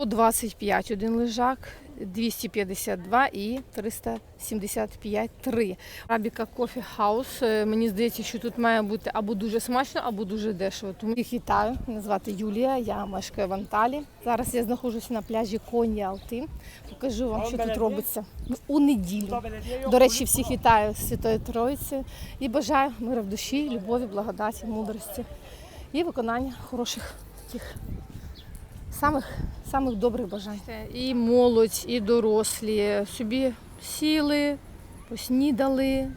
125 один лежак, 252 і 375 три. Арабіка Кофі Хаус. Е, Мені здається, що тут має бути або дуже смачно, або дуже дешево. Тому їх вітаю. Мене звати Юлія, я мешкаю в Анталі. Зараз я знаходжуся на пляжі Коні Алтин. Покажу вам, що тут робиться у неділю. До речі, всіх вітаю з Святою Троїцею і бажаю миру в душі, любові, благодаті, мудрості і виконання хороших таких самих, самих добрих бажань. І молодь, і дорослі собі сіли, поснідали.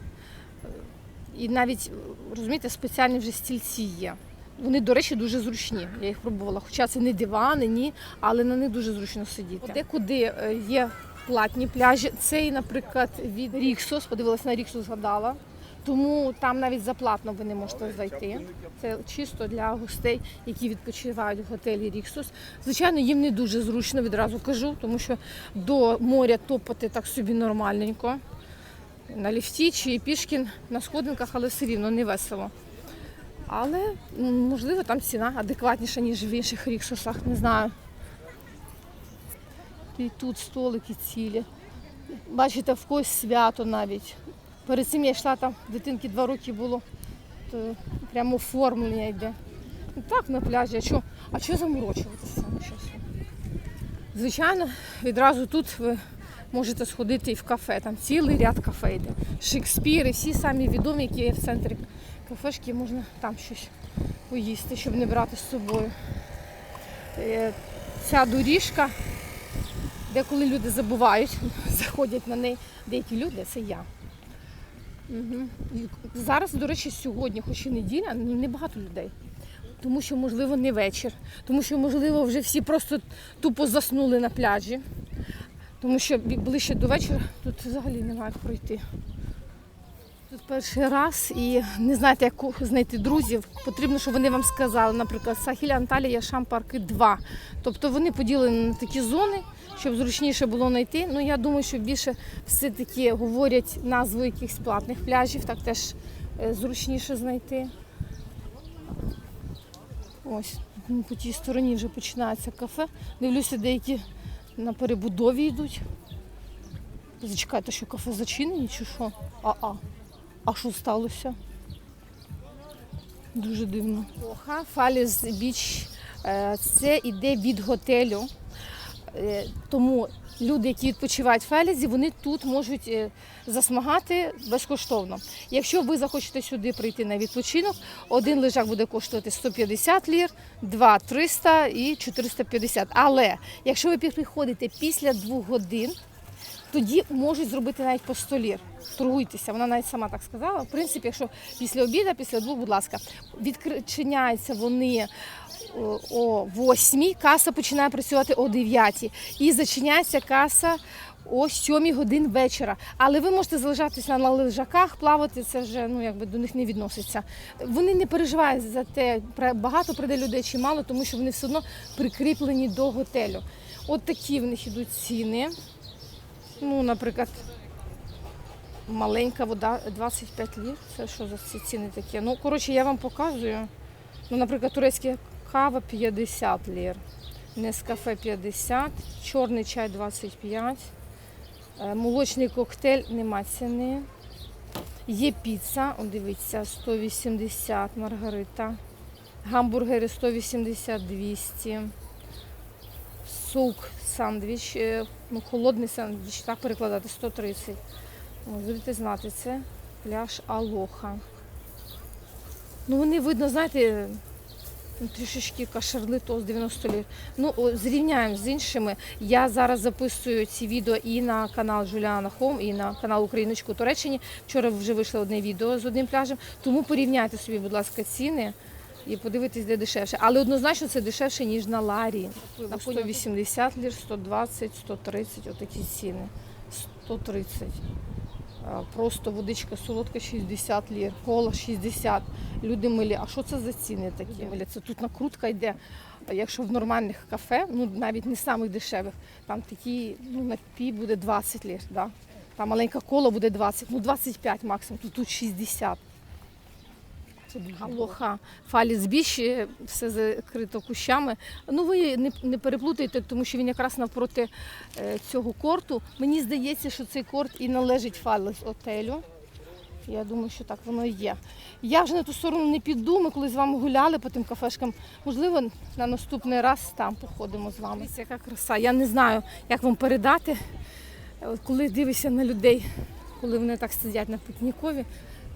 І навіть, розумієте, спеціальні вже стільці є. Вони, до речі, дуже зручні. Я їх пробувала. Хоча це не дивани, ні, але на них дуже зручно сидіти. Декуди е, є платні пляжі. Цей, наприклад, від Ріксос, подивилася на Ріксос, згадала. Тому там навіть заплатно ви не можете зайти. Це чисто для гостей, які відпочивають в готелі Ріксос. Звичайно, їм не дуже зручно, відразу кажу, тому що до моря топати так собі нормальненько. На ліфті чи пішки на сходинках, але все рівно не весело. Але можливо там ціна адекватніша, ніж в інших ріксосах, не знаю. І тут столики цілі. Бачите, в когось свято навіть. Перед цим я йшла там, дитинки два роки було, то прямо оформлення йде. Ну, Так, на пляжі, а що, а що заморочуватися щас? Звичайно, відразу тут ви можете сходити і в кафе. Там цілий ряд кафе йде. Шекспір і всі самі відомі, які є в центрі кафешки, можна там щось поїсти, щоб не брати з собою. Е, Ця доріжка, деколи люди забувають, заходять на неї. Деякі люди це я. Угу. Зараз, до речі, сьогодні, хоч і неділя, ну небагато людей. Тому що, можливо, не вечір, тому що, можливо, вже всі просто тупо заснули на пляжі. Тому що ближче до вечора тут взагалі немає як пройти. Тут перший раз і не знаєте, як знайти друзів. Потрібно, щоб вони вам сказали, наприклад, Сахіля Анталія Шампарки 2. Тобто вони поділені на такі зони, щоб зручніше було знайти. Ну я думаю, що більше все-таки говорять назви якихось платних пляжів, так теж е, зручніше знайти. Ось ну, по тій стороні вже починається кафе. Дивлюся, деякі на перебудові йдуть. Зачекайте, що кафе зачинені чи що? А-а. А що сталося? Дуже дивно. Оха, Фаліс Біч. е, Це іде від готелю. Е, Тому люди, які відпочивають в Фелізі, вони тут можуть е, засмагати безкоштовно. Якщо ви захочете сюди прийти на відпочинок, один лежак буде коштувати 150 лір, два 300 і 450. Але якщо ви приходите після двох годин, тоді можуть зробити навіть по 100 лір. Торгуйтеся, вона навіть сама так сказала. В принципі, якщо після обіду, після двох, будь ласка, відчиняються вони о, 8, каса починає працювати о 9 і зачиняється каса о 7 годин вечора. Але ви можете залишатися на лежаках, плавати, це вже ну якби до них не відноситься. Вони не переживають за те, багато прийде людей чи мало, тому що вони все одно прикріплені до готелю. От такі в них ідуть ціни. Ну, наприклад, маленька вода 25 лір. Це що за ці ціни такі? Ну, коротше, я вам показую. Ну, наприклад, турецька кава 50 лір, Нескафе 50, чорний чай 25, е, молочний коктейль нема ціни. Є піца, о, дивіться, 180 маргарита. Гамбургери 180-200. Соук сандвіч, е, ну, холодний сандвіч, так перекладати 130. О, Будете знати, це пляж Алоха. Ну вони видно, знаєте, ну, трішечки кашерли то з 90 лір. Ну, зрівняємо з іншими. Я зараз записую ці відео і на канал Жуліана Хом, і на канал Україночку Туреччині. Вчора вже вийшло одне відео з одним пляжем. Тому порівняйте собі, будь ласка, ціни. І подивитись, де дешевше. Але однозначно це дешевше, ніж на Ларі. Там 180 лір, 120, 130, отакі ціни. 130. Просто водичка солодка 60 лір, кола 60. Люди милі, а що це за ціни такі? Милі? Це тут накрутка йде. Якщо в нормальних кафе, ну навіть не самих дешевих, там такі, ну напій буде 20 лір. Да? Там маленька кола буде 20, ну 25 максимум, тут, тут 60. Це дуже Лоха, фаліс біч, е, все закрито кущами. Ну ви не, не переплутайте, тому що він якраз навпроти е, цього корту. Мені здається, що цей корт і належить фаліс отелю. Я думаю, що так воно і є. Я вже на ту сторону не піду. Ми коли з вами гуляли по тим кафешкам. Можливо, на наступний раз там походимо з вами. Дивіться, яка краса. Я не знаю, як вам передати. Е, коли дивишся на людей, коли вони так сидять на пікнікові,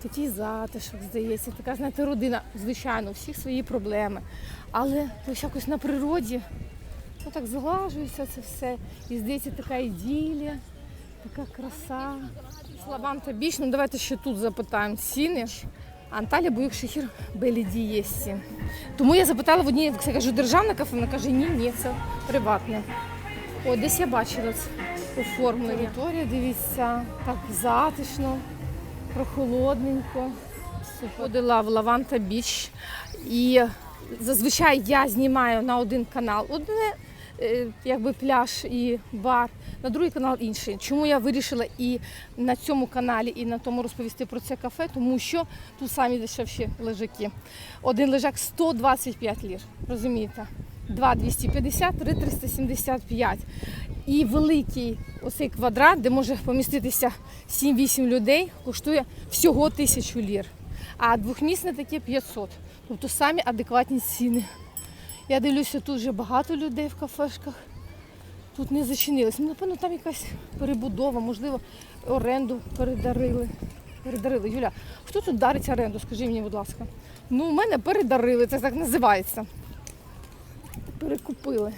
такий затишок, здається, така, знаєте, родина, звичайно, у всіх свої проблеми. Але ось якось на природі ну, так зглажується це все. І здається, така іділія, така краса. Славанта біч, ну давайте ще тут запитаємо ціни. Анталія Буюк Шехір Беліді єсі. Тому я запитала в одній, я кажу, державне кафе, вона каже, ні, ні, це приватне. О, десь я бачила це оформлення. Територія, дивіться, так затишно, прохолодненько. Ходила в Лаванта Біч. І зазвичай я знімаю на один канал одне, е, якби пляж і бар, на другий канал інший. Чому я вирішила і на цьому каналі, і на тому розповісти про це кафе, тому що тут самі дешевші лежаки. Один лежак 125 лір, розумієте? Два 250, три 375. І великий оцей квадрат, де може поміститися 7-8 людей, коштує всього тисячу лір. А двохмісне таке 500. Тобто самі адекватні ціни. Я дивлюся, тут вже багато людей в кафешках. Тут не зачинилось. Ну, напевно, там якась перебудова, можливо, оренду передарили. Передарили. Юля, хто тут дарить оренду? Скажи мені, будь ласка. Ну, у мене передарили, це так називається. Перекупили.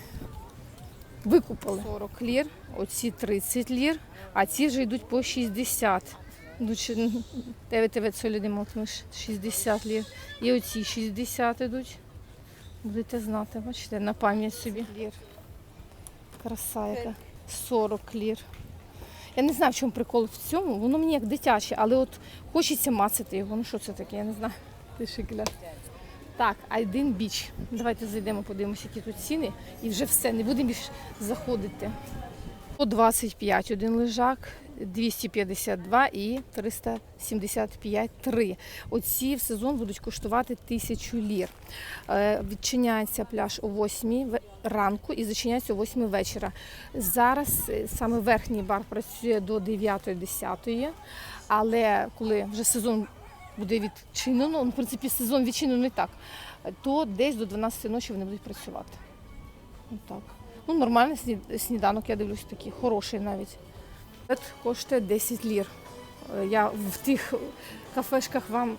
Викупили 40 лір, оці 30 лір, а ці вже йдуть по 60. Йдуть 9 солідимо, тому 60 лір. І оці 60 йдуть. Будете знати, бачите, на пам'ять собі. Лір. Краса яка. 40 лір. Я не знаю, в чому прикол в цьому. Воно мені як дитяче, але от хочеться мацати його. Ну що це таке, я не знаю. Ти шикля. Так, Айдин біч. Давайте зайдемо, подивимося, які тут ціни. І вже все, не будемо більше заходити. 125 один лежак, 252 і 375 три. Оці в сезон будуть коштувати тисячу лір. Е, Відчиняється пляж о 8 ранку і зачиняється о 8 вечора. Зараз е, саме верхній бар працює до 9-10, але коли вже сезон буде відчинено, ну, в принципі, сезон відчинений так, то десь до 12 ночі вони будуть працювати. Отак. Ну, нормальний сніданок, я дивлюсь, такий хороший навіть. Коштує 10 лір. Е, Я в тих кафешках вам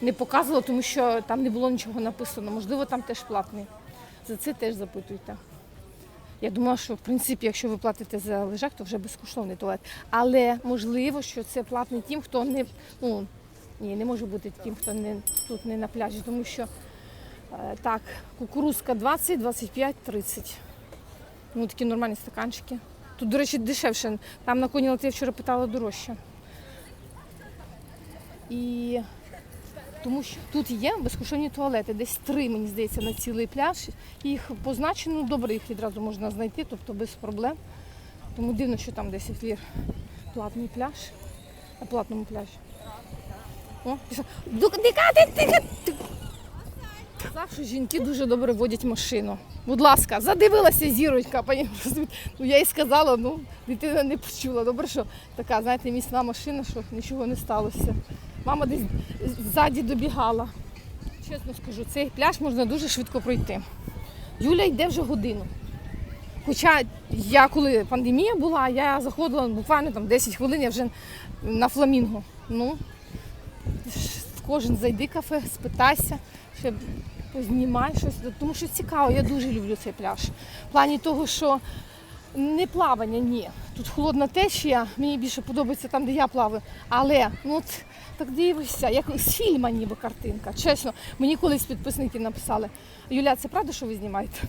не показувала, тому що там не було нічого написано. Можливо, там теж платний. За це теж запитуйте. Я думала, що в принципі, якщо ви платите за лежак, то вже безкоштовний туалет. Але можливо, що це платний тим, хто не ну ні, не може бути тим, хто не тут не на пляжі, тому що е, так, кукурузка 20, 25, 30. Ну, такі нормальні стаканчики. Тут, до речі, дешевше. Там на коні я вчора питала дорожче. І тому що тут є безкоштовні туалети, десь три, мені здається, на цілий пляж. Їх позначено, добре, їх відразу можна знайти, тобто без проблем. Тому дивно, що там 10 лір платний пляж, на платному пляжі. О, пішов. Ду- Дика, ти- ти- ти- Сказав, що жінки дуже добре водять машину. Будь ласка, задивилася зіронька, пані. Ну я їй сказала, ну дитина не почула. Добре, що така, знаєте, міцна машина, що нічого не сталося. Мама десь ззаді добігала. Чесно скажу, цей пляж можна дуже швидко пройти. Юля йде вже годину. Хоча я, коли пандемія була, я заходила буквально там 10 хвилин, я вже на фламінго. Ну, кожен зайди кафе, спитайся, ще познімай щось, тому що цікаво, я дуже люблю цей пляж. В плані того, що не плавання, ні. Тут холодна течія, мені більше подобається там, де я плаваю. Але ну от так дивишся, як з фільма ніби картинка. Чесно, мені колись підписники написали, Юля, це правда, що ви знімаєте?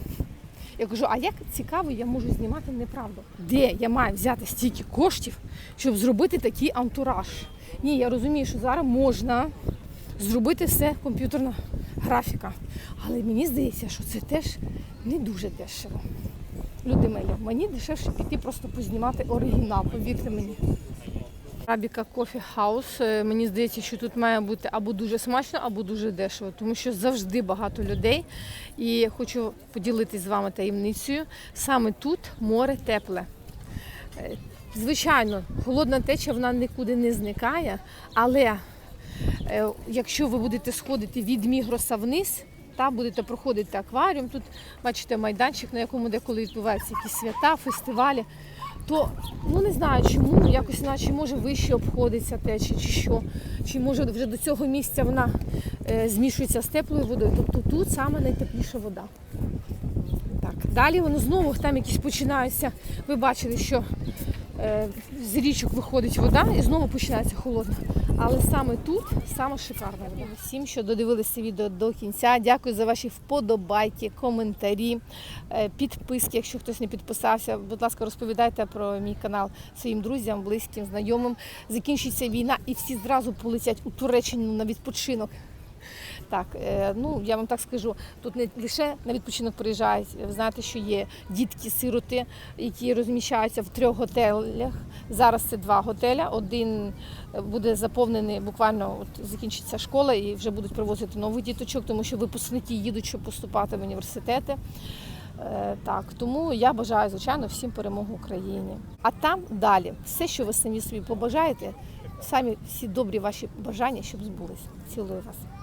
Я кажу, а як цікаво я можу знімати неправду? Де я маю взяти стільки коштів, щоб зробити такий антураж? Ні, я розумію, що зараз можна зробити все комп'ютерна графіка. Але мені здається, що це теж не дуже дешево. Люди милі, мені дешевше піти просто познімати оригінал, повірте мені. Арабіка Кофі Хаус. Е, Мені здається, що тут має бути або дуже смачно, або дуже дешево, тому що завжди багато людей. І хочу поділитись з вами таємницею. Саме тут море тепле. Е, Звичайно, холодна теча вона нікуди не зникає, але якщо ви будете сходити від Мігроса вниз, та будете проходити акваріум, тут бачите майданчик, на якому деколи відбуваються якісь свята, фестивалі, то ну не знаю чому, якось наче може вище обходиться течія, чи що, чи може вже до цього місця вона е, змішується з теплою водою. Тобто тут саме найтепліша вода. Так, далі воно знову там якісь починаються. Ви бачили, що е, з річок виходить вода і знову починається холодна. Але саме тут саме шикарно. Всім, що додивилися відео до кінця. Дякую за ваші вподобайки, коментарі, е, підписки. Якщо хтось не підписався, будь ласка, розповідайте про мій канал своїм друзям, близьким, знайомим. Закінчиться війна і всі зразу полетять у Туреччину на відпочинок. Так, е, ну я вам так скажу, тут не лише на відпочинок приїжджають. Ви знаєте, що є дітки-сироти, які розміщаються в трьох готелях. Зараз це два готеля. Один е, буде заповнений буквально от закінчиться школа і вже будуть привозити нових діточок, тому що випускники їдуть, щоб поступати в університети. Е, Так, тому я бажаю, звичайно, всім перемогу Україні. А там далі все, що ви самі собі побажаєте, самі всі добрі ваші бажання, щоб збулись. Цілую вас.